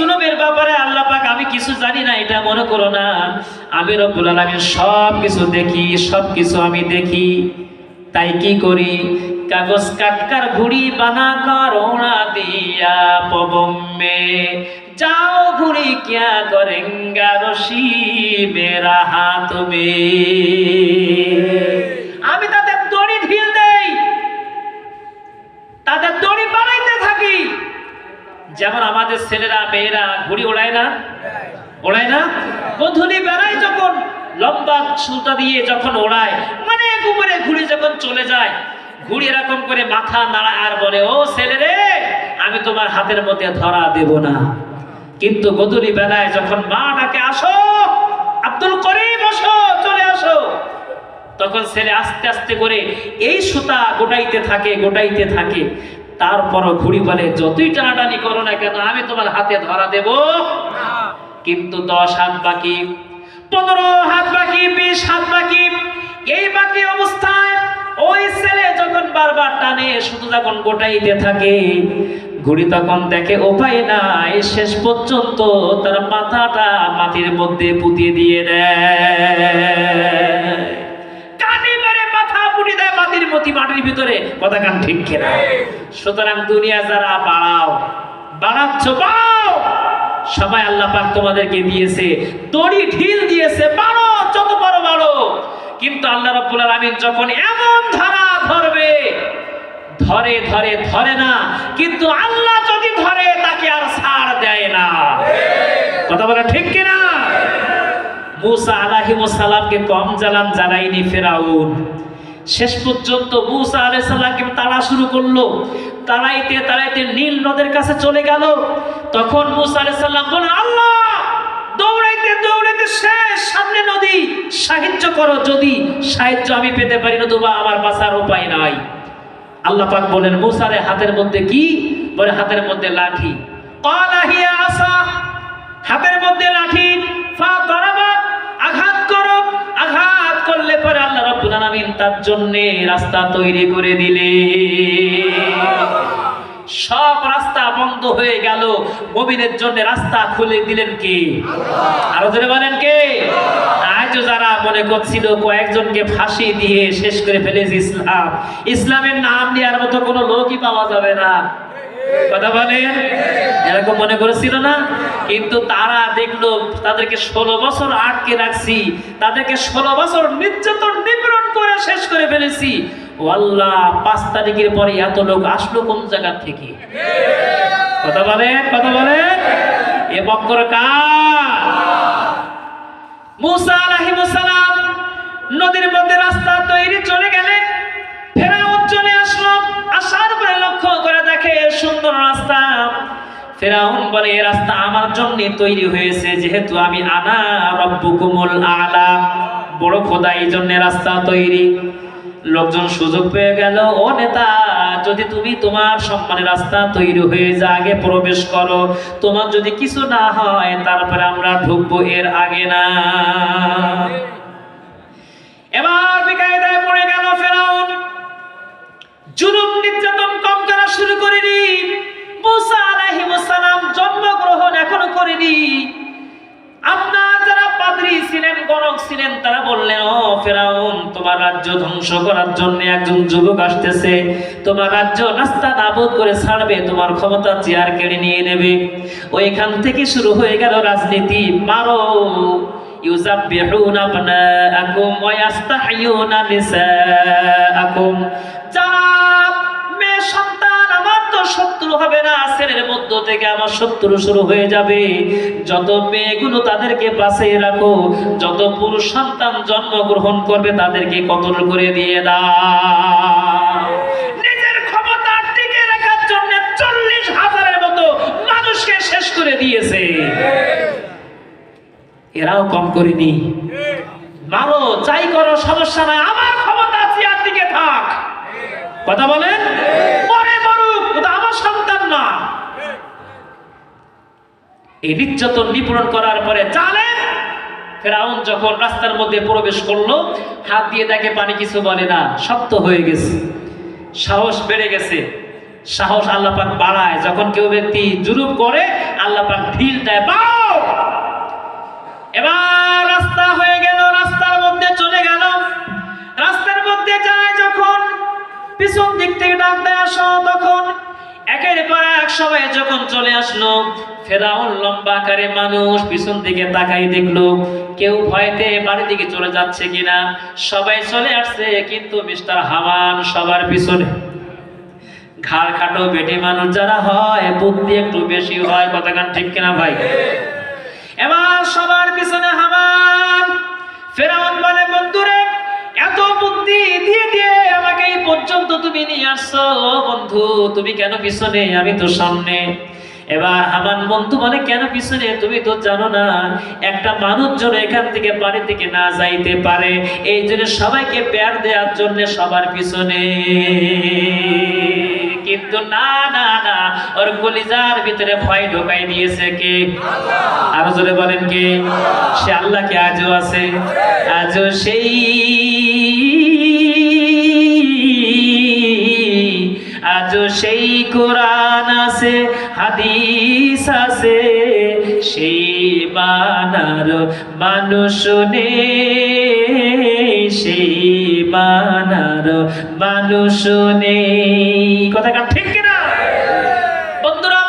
জুলুমের ব্যাপারে আল্লাহ পাক, আমি কিছু জানি না, এটা মনে করো না। আমি রব্বুল আলামিন সব কিছু দেখি সব কিছু আমি দেখি। তাই কি করি? কাগজ কাটকার ঘুড়ি বানা করোনা দিয়া পবম মে যাও ঘুড়ি কিয়া করেঙ্গা রশি, মেরা হাত যেমন আমাদের ছেলেরা, মেয়েরা, ঘুড়ি ওড়ায় না? ওড়ায় না? বধুনি বেড়ায় যখন, লম্বা সুতা দিয়ে যখন ওড়ায় মানে উপরে ঘুড়ি যখন চলে যায়, ঘুড়ি এরকম করে মাথা নাড়া আর বলে, ও ছেলে রে আমি তোমার হাতের মধ্যে ধরা দেব না। কিন্তু গধুলি বেলায় যখন মা ডাকে, আসো, আব্দুল করিম, আসো, চলে আসো। তখন ছেলে আস্তে আস্তে করে এই সুতা গোটাইতে থাকে গোটাইতে থাকে। তারপরও ঘুড়ি বলে, যতই টানাটানি করো না কেন, আমি তোমার হাতে ধরা দেব। কিন্তু দশ হাত বাকি, পনেরো হাত বাকি, বিশ হাত বাকি, এই বাকি অবস্থায় ওই ছেলে যখন বারবার টানে, শুধু যখন গোটাইতে থাকে, ঘুড়ি তখন দেখে উপায় নাই, শেষ পর্যন্ত তার মাথাটা মাটির মধ্যে পুঁতিয়ে দিয়ে দেয়। দেয় মাটির ভিতরে কথা কান ঠিক খেলা সুতরাং দুনিয়া যারা বাড়াও, বাড়াচ্ছ, বাড়াও। সবাই আল্লাহ পাক তোমাদেরকে দিয়েছে, দড়ি ঢিল দিয়েছে, বাড়ো, যত বড় বাড়ো। কিন্তু আল্লাহ রাব্বুল আলামিন যখন এমন ধরা ধরবে, ধরে ধরে ধরে না, কিন্তু আল্লাহ যদি ধরে, তাকে আর ছাড় দেয় না। কথা বলে ঠিক কিনা? মুসা আলাহিমুসালামকে কম জ্বালান জ্বালাইনি ফেরাউন। শেষ পর্যন্ত মুসা আলাই সাল্লামকে তাড়া শুরু করল? তাড়াইতে তাড়াইতে নীল নদের কাছে চলে গেল। তখন মুসা আলাই সাল্লাম বলেন আল্লাহ, দৌড়াইতে দৌড়াইতে শেষ। সামনে নদী, সাহায্য করো। যদি সাহায্য আমি পেতে পারি না তোমা আমার বাঁচার উপায় নাই। আল্লাহ পাক বলেন মুসারে হাতের মধ্যে কি? বলে, হাতের মধ্যে লাঠি। আসা হাতের মধ্যে লাঠি। ফা করলে পরে আল্লাহ রাব্বুল আলামিন তার জন্য রাস্তা তৈরি করে দিলে। সব রাস্তা বন্ধ হয়ে গেল। মুমিনের জন্য রাস্তা খুলে দিলেন কে? আরও ধরে বলেন কে? আজও যারা মনে করছিল কয়েকজনকে ফাঁসি দিয়ে শেষ করে ফেলেছে ইসলাম ইসলামের নাম নেওয়ার মতো কোনো লোকই পাওয়া যাবে না। কথা বলেন এরকম মনে করেছিল না? কিন্তু তারা দেখল, তাদেরকে ষোলো বছর আটকে রাখছি, তাদেরকে ষোলো বছর নির্যাতন নিপীড়ন করে শেষ করে ফেলেছি। আল্লাহ পাঁচ তারিখের পরে এত লোক আসলো কোন জায়গা থেকে? কথা বলেন কথা বলেন এ বক্কর কার? মুসা আলাইহিসসালাম নদীর মধ্যে রাস্তা ফেরাউন বলে এই রাস্তা আমার জন্য তৈরি হয়েছে, যেহেতু আমি আনা রব্বুকুমুল আলা। বড় খোদা এই জন্য রাস্তা তৈরি। লোকজন সুযোগ পেয়ে গেল, ও নেতা, যদি তুমি তোমার সম্মানের রাস্তা তৈরি হয়ে যা, আগে প্রবেশ করো। তোমার যদি কিছু না হয়, তারপরে আমরা ঢুকবো এর আগে না। এবার বেকায়দায় পড়ে গেল ফেরাউন। জুলুম ছিলেন ছিলেন, তারা বললেন, ও ফেরাউন, তোমার রাজ্য ধ্বংস করার জন্য একজন যুবক আসতেছে। তোমার রাজ্য নাস্তা নাবুদ করে ছাড়বে, তোমার ক্ষমতা চেয়ার কেড়ে নিয়ে নেবে। ওইখান থেকে শুরু হয়ে গেল রাজনীতি। মারো ইউজাব্বিহুন আবনাআকুম ওয়া ইয়াস্তাহিয়ুনা নিসাআকুম। শত্রু হবে না ছেলের মধ্য থেকে আমার শত্রু শুরু হয়ে যাবে। যত মেয়েগুলো তাদেরকে বাঁচিয়ে রাখো, যত পুরুষ সন্তান জন্মগ্রহণ করবে, তাদেরকে কতল করে দিয়ে রাখার জন্য মতো মানুষকে শেষ করে দিয়েছে। এরাও কম চাই করো, সমস্যা নাই, আমার ক্ষমতা দিকে থাক। কথা বলেন পরে মরুক ও তো আমার সন্তান না এই নির্যাতন নিপূরণ করার পরে জানেন ফেরাউন যখন রাস্তার মধ্যে প্রবেশ করল, হাত দিয়ে দেখে পানি কিছু বলে না, শক্ত হয়ে গেছে। সাহস বেড়ে গেছে। সাহস আল্লাহ পাক বাড়ায়। যখন কেউ ব্যক্তি জুলুম করে আল্লাহ পাক ঢিল দেয়, বাও! এবার রাস্তা হয়ে গেল, রাস্তার মধ্যে চলে গেল। রাস্তার মধ্যে যায় যখন, পিছন দিক থেকে ডাক দেয় আসো, তখন সবাই যখন চলে আসলো, ফেরাউন লম্বা আকারে মানুষ পিছন দিকে তাকাই দেখল, কেউ ভয়তে বাড়ির দিকে চলে যাচ্ছে কিনা। সবাই চলে আসছে, কিন্তু মিস্টার হামান সবার পিছনে। ঘাড় খাটো বেটে মানুষ যারা হয় বুদ্ধি একটু বেশি হয় কতক্ষণ ঠিক কিনা ভাই? এবার সবার পিছনে হামান। ফেরাউন বলে, বন্ধুরে এত বুদ্ধি দিয়ে দিয়ে আমাকে এই পর্যন্ত তুমি নিয়ে আসছো, বন্ধু, তুমি কেন পিছনে? আমি তো সামনে। এবার আমার বন্ধু মানে কেন পিছনে? তুমি তো জানো না, একটা মানুষ যেন এখান থেকে বাড়ি থেকে না যাইতে পারে, এই জন্য সবাইকে প্যার দেওয়ার জন্য সবার পিছনে। কিন্তু না না না ওর কলিজার ভিতরে ভয় ঢোকাই দিয়েছে কে? আরও জোরে বলেন কে? সে আল্লাহকে আজও আছে আজও সেই আজও সেই কোরআন আছে হাদিস আছে সেই বানার মানুষ নেই সেই বানার মানুষ নেই। কথা ঠিক কিনা? বন্ধুরা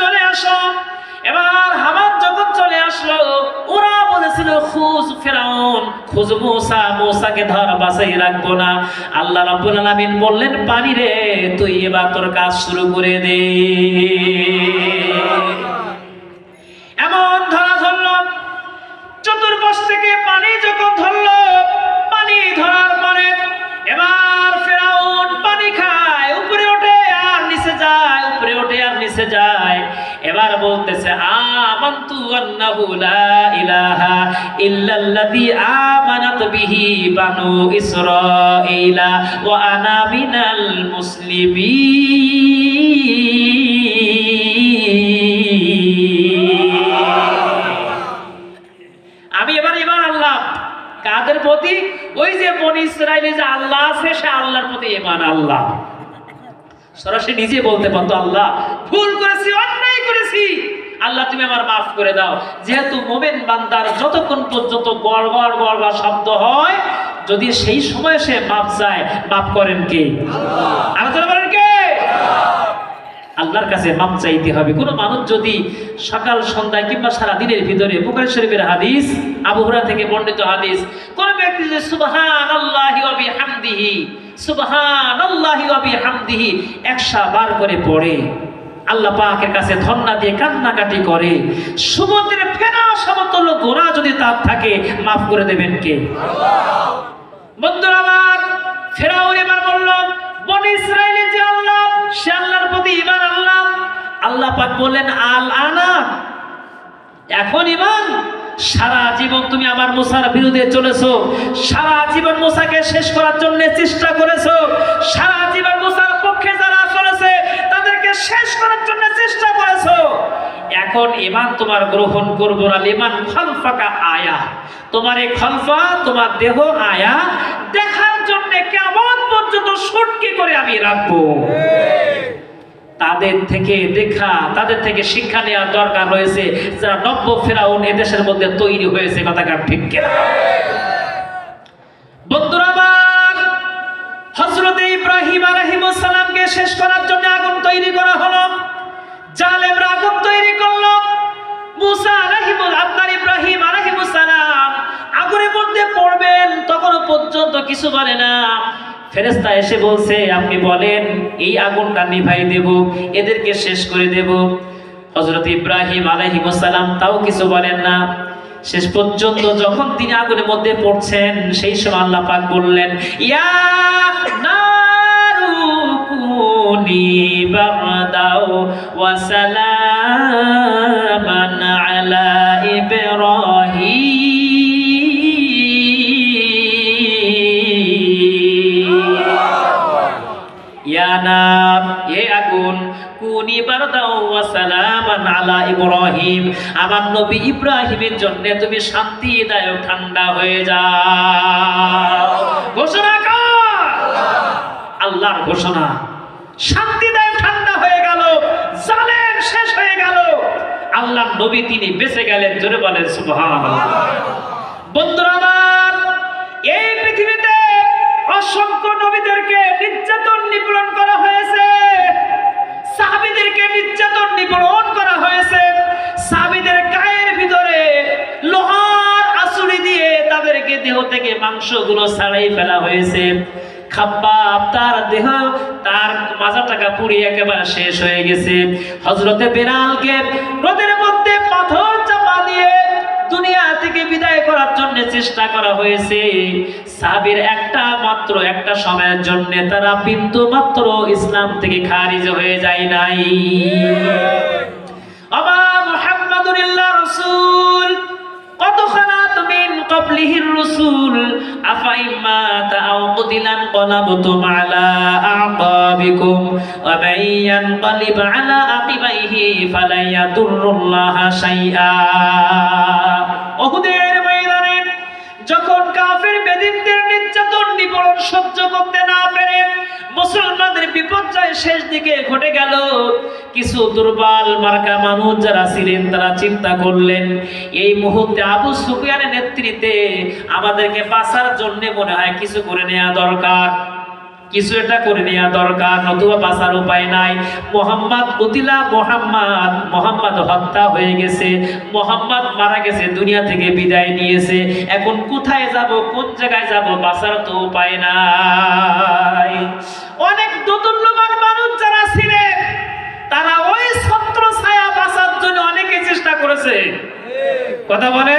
চলে আসো। এবার হামান যখন চলে আসলো, ওরা বলেছিল, খুজ ফেরাউন, খুজ মোসা, মোসাকে ধর বাসাই রাখব না। আল্লাহ রাব্বুল আলামিন বললেন পানি রে তুই এবার তোর কাজ শুরু করে দে এমন ধরা ধরলো চতুর্পাশ থেকে পানি যখন ধরলো, পানি ধরার পরে এবার ফেরাউন পানি খায়, উপরে ওঠে আর নিচে যায়, উপরে ওঠে আর নিচে যায়। এবার বলতেছে, আমান্তু আন্নাহু লা ইলাহা ইল্লাল্লাযী আমানাত বিহি বানু ইসরাঈলা ওয়া আনা মিনাল মুসলিমিন ইসরায়েলে যে আল্লাহ আছে সে আল্লাহর প্রতি এমান আল্লাহ। সরাসরি নিজে বলতে পারতো আল্লাহ ভুল করেছি অন্যায় করেছি। আল্লাহ তুমি আমার মাফ করে দাও। যেহেতু মোমেন বান্দার যতক্ষণ পর্যন্ত গড়গড় গড়গড় শব্দ হয় যদি সেই সময় সে মাপ চায় মাফ করেন কে? আলোচনা করেন কে? আল্লাহর কাছে মাপ চাইতে হবে। কোনো মানুষ যদি সকাল, সন্ধ্যায় কিংবা সারা দিনের ভিতরে বুখারী শরীফের হাদিস, আবু হুরায়রা থেকে বর্ণিত হাদিস, কোন ব্যক্তি যে সুবহানাল্লাহি ওয়া বিহামদিহি, সুবহানাল্লাহি ওয়া বিহামদিহি 100 বার করে পড়ে। আল্লাহ পাকের কাছে ধন্না দিয়ে কান্নাকাটি করে। সমুদ্রে ফেনা সমতুল্য গোড়া যদি তার থাকে, মাফ করে দেবেন কে? বন্ধুরা আমার, ফেরাউন এবার বলল আল্লাহ বললেন, আল আনা, এখন ইমান সারা জীবন তুমি আমার মুসার চলেছো। সারা শেষ করার জন্য চেষ্টা করেছ। সারা পক্ষে তাদেরকে শেষ করার জন্য চেষ্টা করেছ। এখন ইমান তোমার গ্রহণ করব না। ইমান আয়া। তোমার এই খলফা, তোমার দেহ আয়া দেখার জন্য কেমন পর্যন্ত সটকে করে আমি রাখব? তাদের থেকে দেখা, তাদের থেকে শিক্ষা নেওয়ার দরকার রয়েছে। যারা নব্য ফেরাউন এদেশের মধ্যে তৈরি হয়েছে ঠিক ইব্রাহিম আলহিমসালামকে শেষ করার জন্য আগুন তৈরি করা হলো। জালেমরা আগুন তৈরি করল। আপনার ইব্রাহিম আলাহিমুসালাম আগুনের মধ্যে পড়বেন, তখনও পর্যন্ত কিছু বলে না। ফেরেস্তা এসে বলছে, আপনি বলেন, এই আগুনটা নিভাই দেব, এদেরকে শেষ করে দেব। হজরত ইব্রাহিম আলাইহিমসালাম তাও কিছু বলেন না। শেষ পর্যন্ত যখন তিনি আগুনের মধ্যে পড়ছেন, সেই সময় আল্লাহ পাক বললেন, ইয়া নারু কুনি বাগদাও ওয়া সালামান আমার নবী ইব্রাহিমের জন্য তুমি শান্তিদায়ক ঠান্ডা হয়ে যাও ঘোষণা কর। আল্লাহর ঘোষণা। শান্তিদায়ক ঠান্ডা হয়ে গেল শেষ হয়ে গেল। আল্লাহ নবী তিনি বেঁচে গেলেন, জোরে বলেন বন্ধুরা অসংখ্য নবীদেরকে নির্যাতন নিপীড়ন করা হয়েছে। সাহাবীদেরকে নির্যাতন নিপীড়ন করা হয়েছে। সাহাবীদের গায়ের ভিতরে লোহার আসুরি দিয়ে তাদেরকে দেহ থেকে মাংসগুলো ছাড়াই ফেলা হয়েছে। তার দেহ, তার পুড়িয়ে একেবারে শেষ হয়ে গেছে। হজরতে বেলালকে রোদের মধ্যে পাথর বিদায় করার জন্য চেষ্টা করা হয়েছে। সাবির একটা মাত্র, একটা সময়ের জন্য তারা বিন্দু মাত্র ইসলাম থেকে খারিজ হয়ে যায় নাই। আমা মুহাম্মাদুল্লাহ রাসূল উহুদের ময়দানে যখন কাফের বেদিনদের নির্যাতন নিপীড়ন সহ্য করতে না পেরে মুসলমানদের বিপর্যয় শেষ দিকে ঘটে গেল, কিছু দুর্বল মার্কা মানুষ যারা ছিলেন তারা চিন্তা করলেন, এই মুহূর্তে আবু সুফিয়ানের নেতৃত্বে আমাদেরকে বাঁচার জন্য মনে হয় কিছু করে নেওয়া দরকার। কিছু একটা করে নেওয়া দরকার নতুবা বাঁচার উপায় নাই। মোহাম্মদ উতিলা মোহাম্মদ মোহাম্মদ হত্যা হয়ে গেছে মোহাম্মদ মারা গেছে দুনিয়া থেকে বিদায় নিয়েছে। এখন কোথায় যাব কোন জায়গায় যাব বাঁচার তো উপায় নাই। অনেক দোদুল্যমান মানুষ যারা ছিলেন তারা ওই ছত্র ছায়া বাঁচার জন্য অনেকে চেষ্টা করেছে। কথা বলে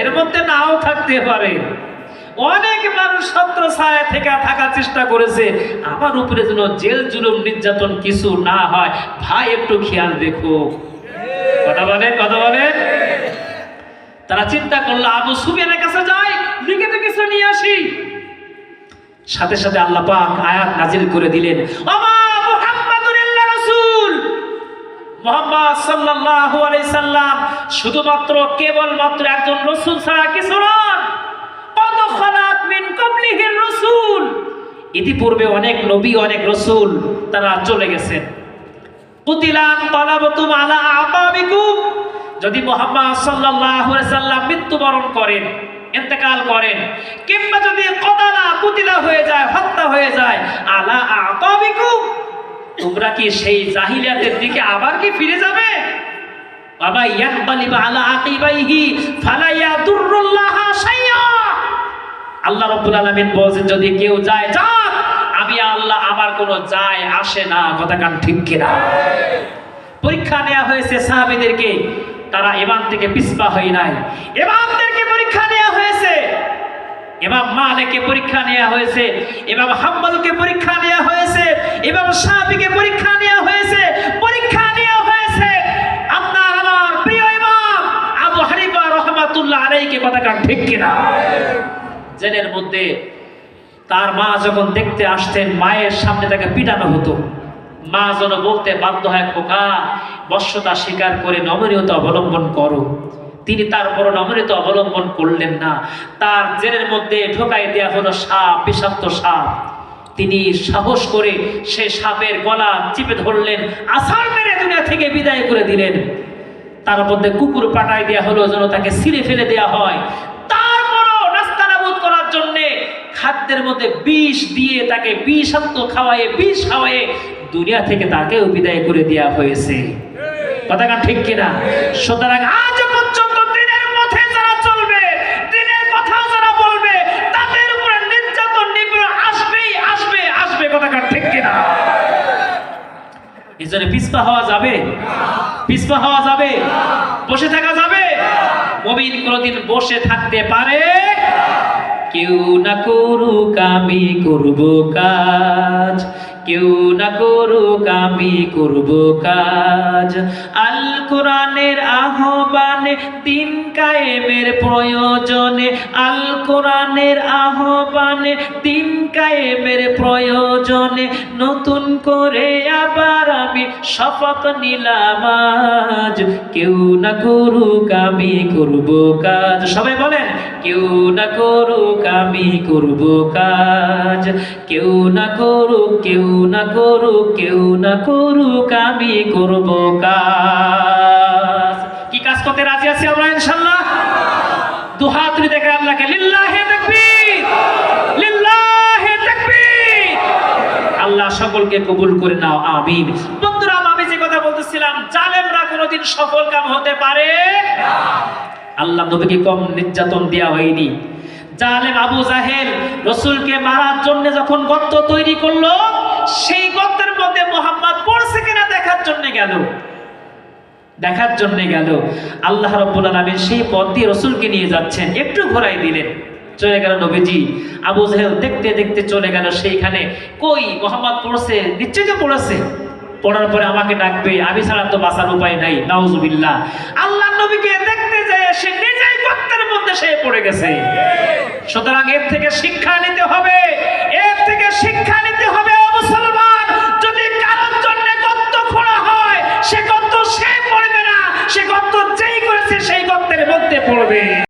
এর মধ্যে নাও থাকতে পারে। অনেক মানুষ ছত্র ছায়া থেকে থাকার চেষ্টা করেছে। আমার উপরে যেন জেল জুলুম নির্যাতন কিছু না হয়। ভাই, একটু খেয়াল দেখো কথা বলেন কথা বলেন। তারা চিন্তা করল, আবু সুবিয়ানের কাছে যাই লিখিত কিছু নিয়ে আসি। সাথে সাথে আল্লাহ পাক আয়াত নাজিল করে দিলেন মুহাম্মদ সাল্লাল্লাহু আলাইহি সাল্লাম শুধুমাত্র কেবলমাত্র একজন রাসূল ছাড়া কিছু কত ক্বাবলিহির রাসূল। ইতিপূর্বে অনেক নবী, অনেক রাসূল তারা চলে গেছেন। যদি মৃত্যুবরণ করেন, ইন্তেকাল করেন, কিংবা যদি কদালা কুতিলা হয়ে যায়, হত্যা হয়ে যায়, আলা আকাবিকুম তোমরা কি সেই জাহিলিয়াতের দিকে আবার কি ফিরে যাবে? বাবা ইয়াহবালিব আলা আকিবাইহি, ফালা ইয়াদুরুল্লাহা শাইয়া আল্লাহ রাব্বুল আলামিন বলেন যদি কেউ যায়, যাক, আমি আল্লাহ আমার কোনো যায় আসে না। কথা কান ঠিক কিনা? পরীক্ষা নেওয়া হয়েছে সাহাবীদেরকে, তারা ইমাম থেকে পিছপা হয় নাই। ইমামদেরকে পরীক্ষা নেওয়া হয়েছে। ইমাম মালিককে পরীক্ষা নেওয়া হয়েছে। ইমাম হাম্বলকে পরীক্ষা নেওয়া হয়েছে। ইমাম শাফিকে পরীক্ষা নেওয়া হয়েছে। পরীক্ষা নেওয়া হয়েছে। আপনার আমার প্রিয় ইমাম আবু হানিফা রহমাতুল্লাহ আলাইহিকে কথা কান ঠিক কিনা? জেলের মধ্যে তার মা যখন দেখতে আসতেন, মায়ের সামনে তাকে পিটানো হতো। মা যেন বলতে বাধ্য হয়, খোকা, বর্ষতা স্বীকার করে নমনীয়তা অবলম্বন করো। তিনি তারপর নমনীয়তা অবলম্বন করলেন না। তার জেলের মধ্যে ঢোকাই দেওয়া হলো সাপ, বিষাক্ত সাপ। তিনি সাহস করে সে সাপের গলা চিপে ধরলেন আসার মেরে দুনিয়া থেকে বিদায় করে দিলেন। তার মধ্যে কুকুর পাঠাই দেওয়া হলো যেন তাকে ছিঁড়ে ফেলে দেওয়া হয় তারপরও নাস্তানাবুদ করার জন্যে খাদ্যের মধ্যে বিষ দিয়ে তাকে বিষাক্ত খাওয়ায়ে, বিষ খাওয়ায়ে দুনিয়া থেকে তাকেও বিদায় করে দেওয়া হয়েছে। কথাটা ঠিক কিনা? সুতরাং আজ পর্যন্ত যারা চলবে কথা যারা বলবে, তাদের নির্যাতন আসবেই, আসবে আসবে। কিনা? এই জন্য হওয়া যাবে? হওয়া যাবে? বসে থাকা যাবে? মমিন কোনদিন বসে থাকতে পারে কেউ না করুক আমি করব কাজ, কেউ না করুক আমি করব কাজ। আল কোরআনের আহ্বানে দিন কায়েমের প্রয়োজনে আল কোরআনের আহ্বানে দিন কায়েমের প্রয়োজনে, নতুন করে আবার আমি শপথ নিলাম, আজ কেউ না করুক আমি করব কাজ। সবাই বলেন, কেউ না করুক আমি করব কাজ। কেউ না করুক, কেউ না করুক, কেউ না করুক আমি করব কাজ। করতে রাজি আছি আমরা ইনশাল্লাহ দুহাত তুলে দেখে আল্লাহকে লিল্লাহে তাকবীর লিল্লাহে তাকবীর। আল্লাহ সকলকে কবুল করে নাও, আমিন। বন্ধুরা, আমি যে কথা বলতেছিলাম, জালেমরা কোনোদিন সফল কাম হতে পারে? আল্লাহ নবীকে কম নির্যাতন দেওয়া হয়নি। জালেম আবু জাহেল রসুলকে মারার জন্য যখন গর্ত তৈরি করল, সেই গর্তের মধ্যে মোহাম্মদ পড়ছে কিনা দেখার জন্য গেল। দেখার জন্যে গেল। আল্লাহ রব্বুল আলমিন সেই পথ দিয়ে রসুলকে নিয়ে যাচ্ছেন। একটু ঘোরাই দিলেন। চলে গেল নবীজি। আবু জাহেল দেখতে দেখতে চলে গেল সেইখানে। কই? মোহাম্মদ পড়ছে নিশ্চয় তো পড়াছে। পড়ার পরে আমাকে ডাকবে, আমি ছাড়া তো বাঁচার উপায় নাই। নাউজুবিল্লা আল্লাহ নবীকে দেখতে যায় সে নিজেই পত্তার মধ্যে সে পড়ে গেছে। সুতরাং এর থেকে শিক্ষা নিতে হবে। এর থেকে শিক্ষা নিতে হবে মুসলমান যদি কারোর জন্য গত্ত খোলা হয়, সে সে পড়বে না সে গর্ত যেই করেছে সেই গর্তের মধ্যে পড়বে।